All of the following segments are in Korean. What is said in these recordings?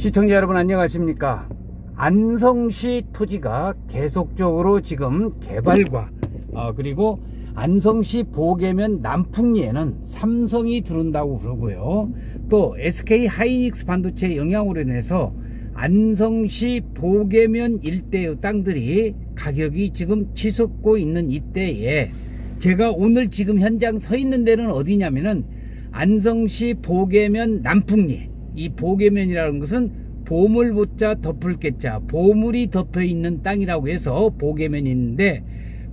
시청자 여러분 안녕하십니까? 안성시 토지가 계속적으로 지금 개발과 어, 그리고 안성시 보계면 남풍리에는 삼성이 들어온다고 그러고요. 또 SK 하이닉스 반도체 영향으로 인해서 안성시 보계면 일대의 땅들이 가격이 지금 치솟고 있는 이때에 제가 오늘 지금 현장 서 있는 데는 어디냐면은 안성시 보계면 남풍리 이 보계면이라는 것은 보물 보자 덮을 개자 보물이 덮여 있는 땅이라고 해서 보계면이 있는데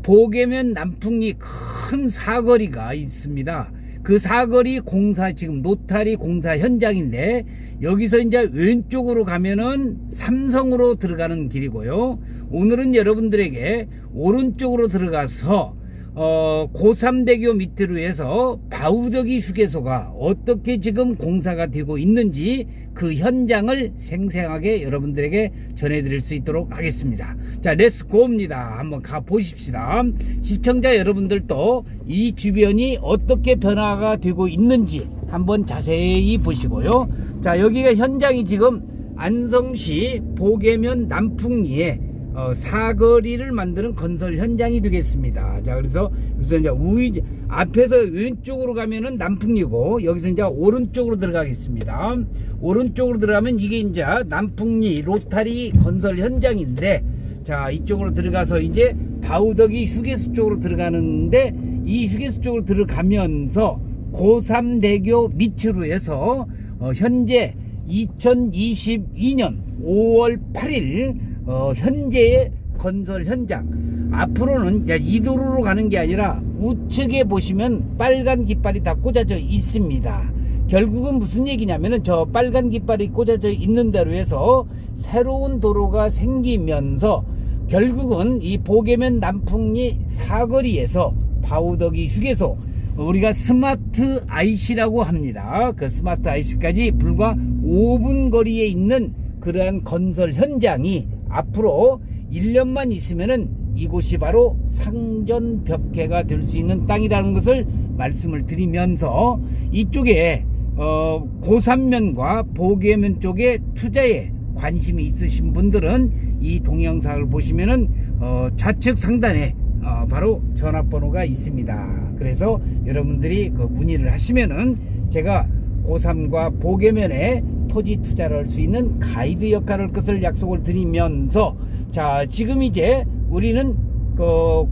보계면 남풍리 큰 사거리가 있습니다. 그 사거리 공사 지금 노타리 공사 현장인데 여기서 이제 왼쪽으로 가면은 삼성으로 들어가는 길이고요. 오늘은 여러분들에게 오른쪽으로 들어가서 어, 고삼대교 밑으로 해서 바우더기 휴게소가 어떻게 지금 공사가 되고 있는지 그 현장을 생생하게 여러분들에게 전해드릴 수 있도록 하겠습니다. 자, 렛츠고입니다. 한번 가 보십시다. 시청자 여러분들도 이 주변이 어떻게 변화가 되고 있는지 한번 자세히 보시고요. 자, 여기가 현장이 지금 안성시 보계면 남풍리에 어, 사거리를 만드는 건설 현장이 되겠습니다. 자, 그래서 그래서 이제 우이 앞에서 왼쪽으로 가면은 남풍리고 여기서 이제 오른쪽으로 들어가겠습니다. 오른쪽으로 들어가면 이게 이제 남풍리 로타리 건설 현장인데 자, 이쪽으로 들어가서 이제 바우더기 휴게소 쪽으로 들어가는데 이 휴게소 쪽으로 들어가면서 고3대교 밑으로 해서 어, 현재 2022년 5월 8일 어, 현재의 건설 현장 앞으로는 이 도로로 가는 게 아니라 우측에 보시면 빨간 깃발이 다 꽂아져 있습니다. 결국은 무슨 얘기냐면은 저 빨간 깃발이 꽂아져 있는 대로 해서 새로운 도로가 생기면서 결국은 이 보계면 남풍리 사거리에서 바우더기 휴게소 우리가 스마트 IC라고 합니다. 그 스마트 IC까지 불과 5분 거리에 있는 그러한 건설 현장이 앞으로 1년만 있으면은 이곳이 바로 상전벽해가 될 수 있는 땅이라는 것을 말씀을 드리면서 이쪽에 어, 고산면과 보계면 쪽에 투자에 관심이 있으신 분들은 이 동영상을 보시면은 어, 좌측 상단에 어, 바로 전화번호가 있습니다. 그래서 여러분들이 그 문의를 하시면은 제가 고3과 보계면에 토지 투자를 할 수 있는 가이드 역할을 할 것을 약속을 드리면서 자 지금 이제 우리는 그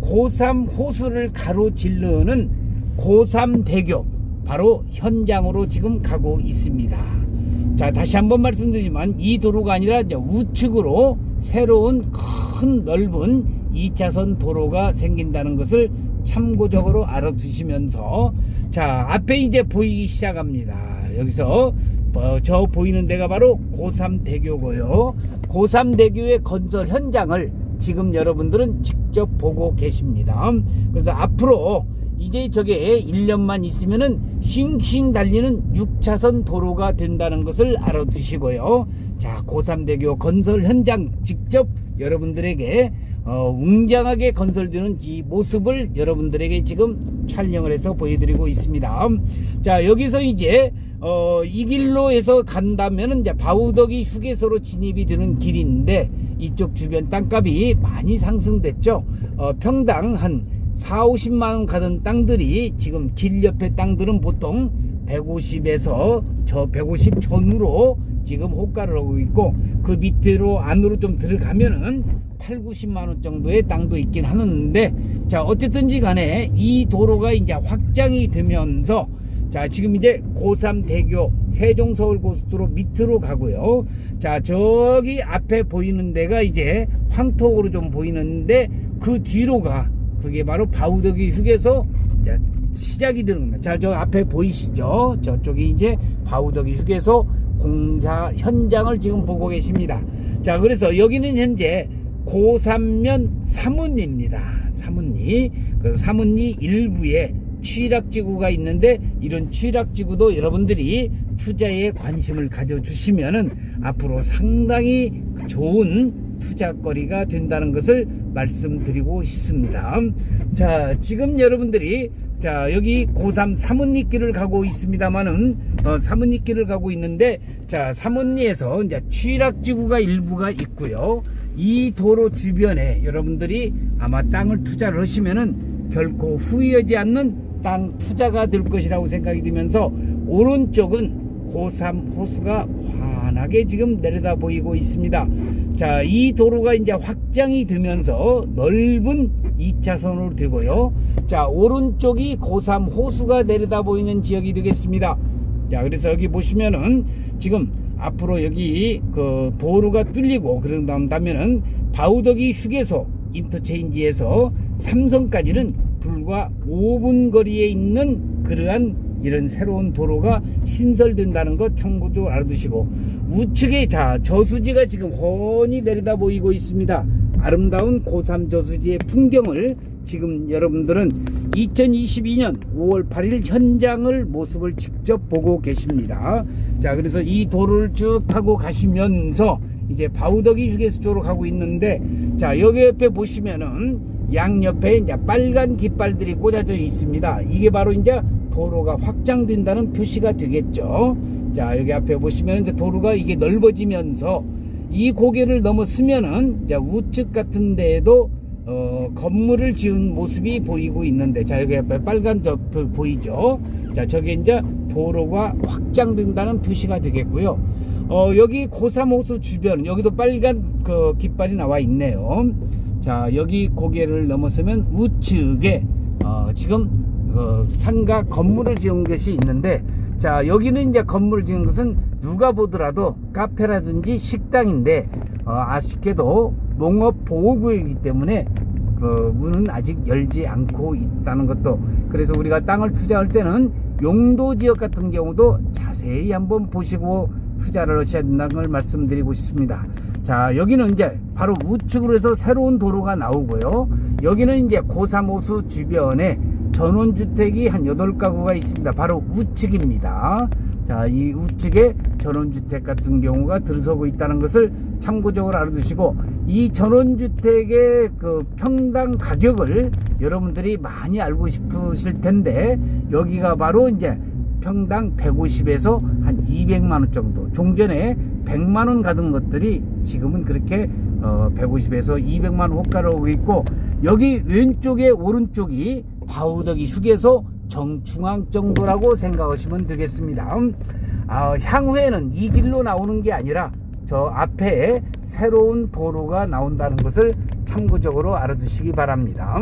고3 호수를 가로질르는 고3 대교 바로 현장으로 지금 가고 있습니다. 자 다시 한번 말씀드리지만 이 도로가 아니라 우측으로 새로운 큰 넓은 2차선 도로가 생긴다는 것을 참고적으로 알아두시면서 자 앞에 이제 보이기 시작합니다. 여기서 어, 저 보이는 데가 바로 고3대교고요. 고3대교의 건설 현장을 지금 여러분들은 직접 보고 계십니다. 그래서 앞으로 이제 저게 1년만 있으면은 싱싱 달리는 6차선 도로가 된다는 것을 알아두시고요. 자, 고3대교 건설 현장 직접 여러분들에게 어, 웅장하게 건설되는 이 모습을 여러분들에게 지금 촬영을 해서 보여드리고 있습니다. 자, 여기서 이제 어, 이 길로 해서 간다면은 이제 바우더기 휴게소로 진입이 되는 길인데 이쪽 주변 땅값이 많이 상승됐죠. 어, 평당 한 4, 50만 원 가던 땅들이 지금 길 옆에 땅들은 보통 150에서 저 150 전후로 지금 호가를 하고 있고 그 밑으로 안으로 좀 들어가면은 8, 90만 원 정도의 땅도 있긴 하는데 자 어쨌든지 간에 이 도로가 이제 확장이 되면서 자 지금 이제 고3 대교 세종서울고속도로 밑으로 가고요. 자 저기 앞에 보이는 데가 이제 황토으로 좀 보이는데 그 뒤로가 그게 바로 바우더기 휴게소 시작이 되는 겁니다. 자 저 앞에 보이시죠? 저쪽이 이제 바우더기 휴게소 공사 현장을 지금 보고 계십니다. 자 그래서 여기는 현재 고삼면 사문리입니다. 사문리. 그래서 사문리 일부에 취락지구가 있는데 이런 취락지구도 여러분들이 투자에 관심을 가져주시면은 앞으로 상당히 좋은 투자거리가 된다는 것을 말씀드리고 싶습니다. 자, 지금 여러분들이 자, 여기 고3 사문리길을 가고 있습니다만은 어, 사문리길을 가고 있는데 자 사문리에서 이제 취락지구가 일부가 있고요. 이 도로 주변에 여러분들이 아마 땅을 투자를 하시면은 결코 후회하지 않는 땅 투자가 될 것이라고 생각이 들면서 오른쪽은 고삼 호수가 환하게 지금 내려다 보이고 있습니다. 자, 이 도로가 이제 확장이 되면서 넓은 2차선으로 되고요. 자, 오른쪽이 고삼 호수가 내려다 보이는 지역이 되겠습니다. 자, 그래서 여기 보시면은 지금 앞으로 여기 그 도로가 뚫리고 그런다면은 바우더기 휴게소 인터체인지에서 삼성까지는 불과 5분 거리에 있는 그러한 이런 새로운 도로가 신설된다는 것 참고도 알아두시고 우측에 자 저수지가 지금 훤히 내려다 보이고 있습니다. 아름다운 고삼 저수지의 풍경을 지금 여러분들은 2022년 5월 8일 현장을 모습을 직접 보고 계십니다. 자 그래서 이 도로를 쭉 타고 가시면서 이제 바우더기 휴게소 쪽으로 가고 있는데 자 여기 옆에 보시면은 양옆에 이제 빨간 깃발들이 꽂아져 있습니다. 이게 바로 이제 도로가 확장된다는 표시가 되겠죠. 자 여기 앞에 보시면 이제 도로가 이게 넓어지면서 이 고개를 넘어서면은 이제 우측 같은 데에도 어, 건물을 지은 모습이 보이고 있는데 자 여기 앞에 빨간 저 보- 보이죠? 자 저게 이제 도로가 확장된다는 표시가 되겠고요. 어, 여기 고삼호수 주변 여기도 빨간 그 깃발이 나와 있네요. 자 여기 고개를 넘어서면 우측에 어, 지금 그 상가 건물을 지은 것이 있는데 자 여기는 이제 건물을 지은 것은 누가 보더라도 카페라든지 식당인데 어, 아쉽게도 농업 보호구역이기 때문에 그 문은 아직 열지 않고 있다는 것도 그래서 우리가 땅을 투자할 때는 용도 지역 같은 경우도 자세히 한번 보시고 투자를 하셔야 된다는 걸 말씀드리고 싶습니다. 자 여기는 이제 바로 우측으로 해서 새로운 도로가 나오고요. 여기는 이제 고삼호수 주변에 전원주택이 한 8가구가 있습니다. 바로 우측입니다. 자, 이 우측에 전원주택 같은 경우가 들어서고 있다는 것을 참고적으로 알아두시고, 이 전원주택의 그 평당 가격을 여러분들이 많이 알고 싶으실 텐데, 여기가 바로 이제 평당 150에서 한 200만원 정도. 종전에 100만원 가던 것들이 지금은 그렇게 어, 150에서 200만원 호가를 오고 있고, 여기 왼쪽에 오른쪽이 바우더기 휴게소 정중앙 정도라고 생각하시면 되겠습니다. 음, 아, 향후에는 이 길로 나오는 게 아니라 저 앞에 새로운 도로가 나온다는 것을 참고적으로 알아두시기 바랍니다.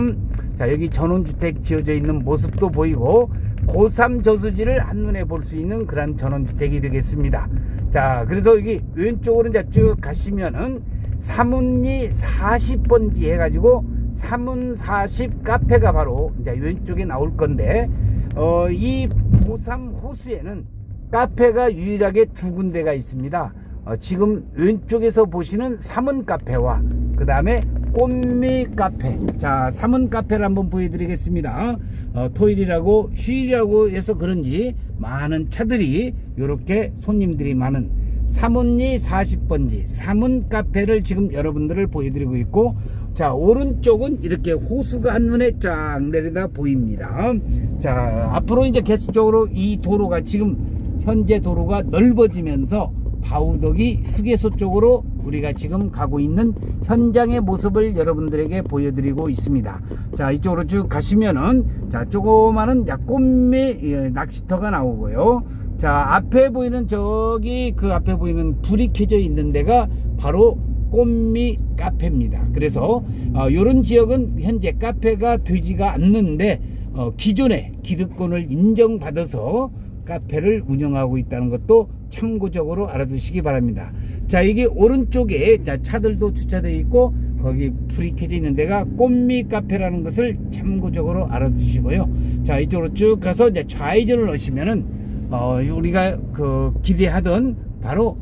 음, 자, 여기 전원주택 지어져 있는 모습도 보이고 고3 저수지를 한눈에 볼 수 있는 그런 전원주택이 되겠습니다. 자, 그래서 여기 왼쪽으로 이제 쭉 가시면은 사문리 40번지 해가지고 사문 40 카페가 바로 이제 왼쪽에 나올 건데 어, 이 고삼 호수에는 카페가 유일하게 두 군데가 있습니다. 어, 지금 왼쪽에서 보시는 사문 카페와 그 다음에 꽃미 카페. 자, 사문 카페를 한번 보여드리겠습니다. 어, 토요일이라고 휴일이라고 해서 그런지 많은 차들이 이렇게 손님들이 많은 사문리 40번지 사문 카페를 지금 여러분들을 보여드리고 있고 자 오른쪽은 이렇게 호수가 한눈에 쫙 내려다 보입니다 자 앞으로 이제 계속적으로 이 도로가 지금 현재 도로가 넓어지면서 바우덕이 휴게소 쪽으로 우리가 지금 가고 있는 현장의 모습을 여러분들에게 보여드리고 있습니다. 자 이쪽으로 쭉 가시면은 자 조그마한 야, 꽃미 예, 낚시터가 나오고요. 자 앞에 보이는 저기 그 앞에 보이는 불이 켜져 있는 데가 바로 꽃미 카페입니다. 그래서 어, 이런 지역은 현재 카페가 되지가 않는데 어, 기존에 기득권을 인정받아서 카페를 운영하고 있다는 것도 참고적으로 알아두시기 바랍니다. 자, 이게 오른쪽에 자, 차들도 주차되어 있고 거기 불이 켜져 있는 데가 꽃미 카페라는 것을 참고적으로 알아두시고요. 자, 이쪽으로 쭉 가서 이제 좌회전을 하시면은 어, 우리가 그 기대하던 바로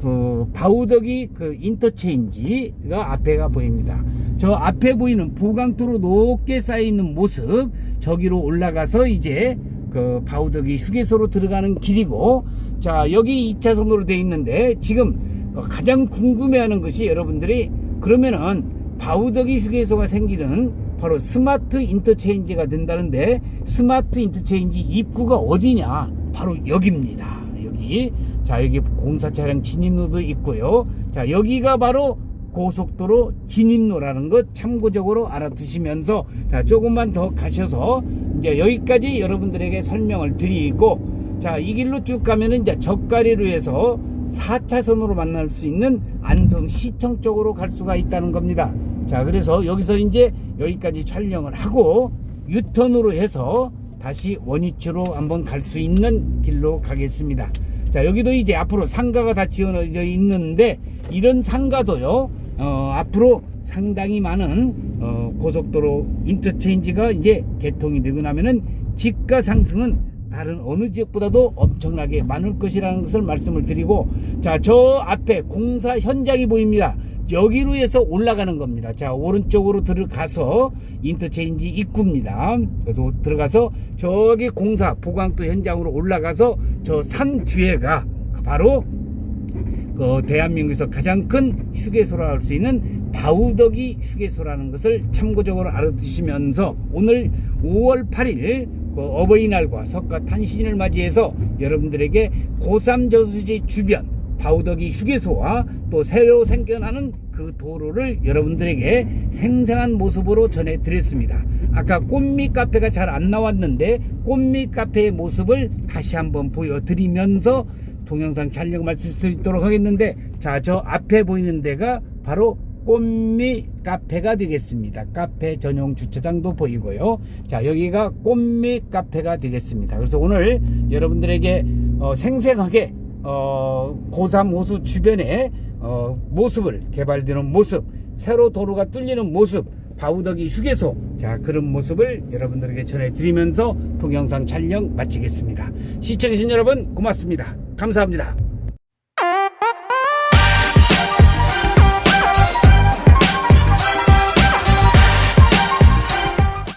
그 바우덕이 그 인터체인지가 앞에가 보입니다. 저 앞에 보이는 보강도로 높게 쌓여 있는 모습 저기로 올라가서 이제 그 바우덕이 휴게소로 들어가는 길이고 자 여기 2차선으로 되어 있는데 지금 가장 궁금해하는 것이 여러분들이 그러면은 바우덕이 휴게소가 생기는 바로 스마트 인터체인지가 된다는데 스마트 인터체인지 입구가 어디냐? 바로 여기입니다. 바우덕이 자 여기 공사 차량 진입로도 있고요. 자 여기가 바로 고속도로 진입로라는 것 참고적으로 알아두시면서 자 조금만 더 가셔서 이제 여기까지 여러분들에게 설명을 드리고 자 이 길로 쭉 가면은 이제 젓가리로 해서 4차선으로 만날 수 있는 안성시청 쪽으로 갈 수가 있다는 겁니다. 자 그래서 여기서 이제 여기까지 촬영을 하고 유턴으로 해서 다시 원위치로 한번 갈 수 있는 길로 가겠습니다. 자 여기도 이제 앞으로 상가가 다 지어져 있는데 이런 상가도요 어, 앞으로 상당히 많은 어, 고속도로 인터체인지가 이제 개통이 되고 나면은 집가 상승은 다른 어느 지역보다도 엄청나게 많을 것이라는 것을 말씀을 드리고 자 저 앞에 공사 현장이 보입니다. 여기로 해서 올라가는 겁니다. 자 오른쪽으로 들어가서 인터체인지 입구입니다. 그래서 들어가서 저기 공사 보강도 현장으로 올라가서 저 산 뒤에가 바로 그 대한민국에서 가장 큰 휴게소라 할 수 있는 바우덕이 휴게소라는 것을 참고적으로 알아두시면서 오늘 5월 8일 그 어버이날과 석가 탄신을 맞이해서 여러분들에게 고3 저수지 주변 바우덕이 휴게소와 또 새로 생겨나는 그 도로를 여러분들에게 생생한 모습으로 전해드렸습니다. 아까 꽃미 카페가 잘 안 나왔는데 꽃미 카페의 모습을 다시 한번 보여드리면서 동영상 촬영 마칠 수 있도록 하겠는데 자 저 앞에 보이는 데가 바로 꽃미 카페가 되겠습니다. 카페 전용 주차장도 보이고요. 자 여기가 꽃미 카페가 되겠습니다. 그래서 오늘 여러분들에게 어, 생생하게 어, 고3 호수 주변의 어, 모습을 개발되는 모습 새로 도로가 뚫리는 모습 바우덕이 휴게소 자 그런 모습을 여러분들에게 전해드리면서 동영상 촬영 마치겠습니다 시청해주신 여러분 고맙습니다 감사합니다